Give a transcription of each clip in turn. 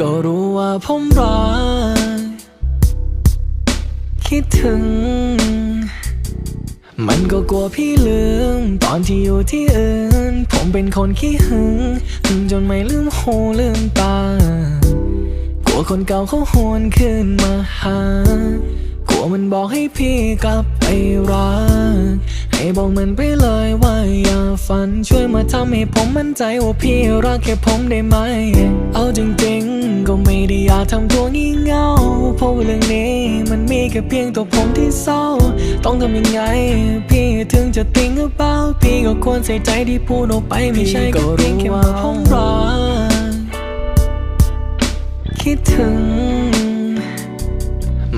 ก็รู้ว่าผมรักคิดถึง มันก็กลัวพี่ลืม ตอนที่อยู่ที่อื่น ผมเป็นคนขี้หึงจนไม่ลืมหูลืมตากลัวคนเก่าเขาหวนคืนมาหา ลัวมันบอกให้พี่กลับไปรัก ให้บอกมันไปเลยว่าอย่าฝัน ช่วยมาทำให้ผมมั่นใจว่าพี่รักแค่ผมได้ไหม เอาจริงๆ ก็ไม่ได้อยากทำตัวงี่เง่า เพราะเรื่องนี้มันมีแค่เพียงตัวผมที่เศร้า ต้องทำยังไง พี่ถึงจะติ้งหรือเปล่า พี่ก็ควรใส่ใจที่พูดออกไปไม่ใช่แค่เพียงแค่ว่าผมรักคิดถึง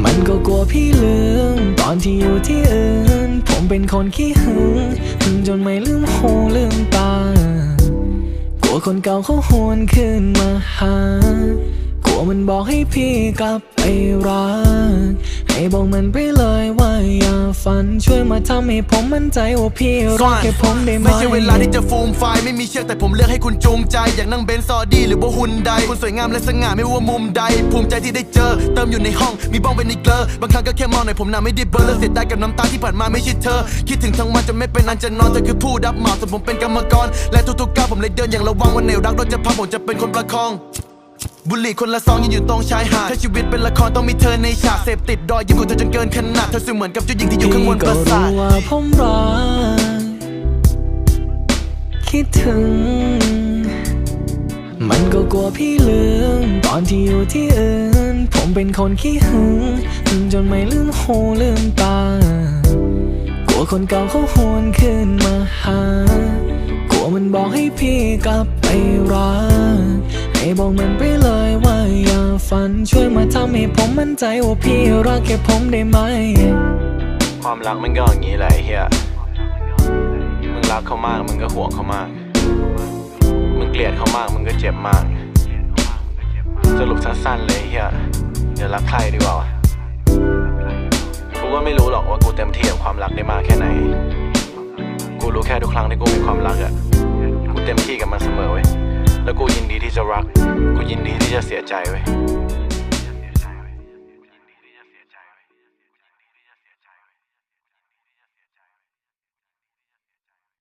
มันก็กลัวพี่ลืม ตอนที่อยู่ที่อื่น ผมเป็นคนขี้หึงหึงจนไม่ลืมหูลืมตากลัวคนเก่าเขาหวนคืนมาหา กลัวมันบอกให้พี่กลับไปรัก ให้บอกมันไปเลยว่าอย่าฝันช่วยมาทำให้ผมมั่นใจว่าพี่รักแค่ผมได้ไหมไม่ใช่เวลาที่จะฟูมไฟล์ไม่มีเชือกแต่ผมเลือกให้คุณจูงใจ อยากนั่งเบนซ์ซอดี้หรือว่าฮุนไดคุณสวยงามและสง่าไม่ว่ามุมใด ภูมิใจที่ได้เจอ เติมอยู่ในห้องมีบ้องเป็นอีกเกลอบางครั้งก็แค่มองหน่อยผมน่ะไม่ได้เบลอเลิกเสียดายกับน้ำตาที่ผ่านมาไม่ใช่เธอ คิดถึงทั้งวันจนไม่เป็นอันจะนอนเธอคือผู้รับเหมาส่วนผมเป็นกรรมกรและทุกๆก้าวผมเลยเดินอย่างระวังวันไหนรักโดนจะพังผมจะเป็นคนประคอง บุหรี่คนละซองยืนอยู่ตรงชายหาดถ้าชีวิตเป็นละครต้องมีเธอในฉากเสพติดดอยยิ่งกว่าเธอจนเกินขนาดเธอเสมือนกับเจ้าหญิงที่อยู่ข้างบนปราสาทว่าผมรักคิดถึง มันก็กลัวพี่ลืม ตอนที่อยู่ที่อื่น ผมเป็นคนขี้หึงจนไม่ลืมหูลืมตากลัวคนเก่าเขาหวนคืนมาหากลัวมันบอกให้พี่กลับไปรักให้บอกมันไป ให้ผมมั่นใจว่าพี่รักแค่ผมได้ไหม ความรักมันก็อย่างนี้แหละเฮียมึงรักเขามากมึงก็ห่วงเขามาก มึงเกลียดเขามากมึงก็เจ็บมาก สรุปสั้นๆเลยเฮียอย่ารักใครดีกว่ากูก็ไม่รู้หรอกว่ากูเต็มที่กับความรักได้มากแค่ไหน กูรู้แค่ทุกครั้งที่กูมีความรักอะกูเต็มที่กับมันเสมอเว้ย แล้วกูยินดีที่จะรัก กูยินดีที่จะเสียใจเว้ย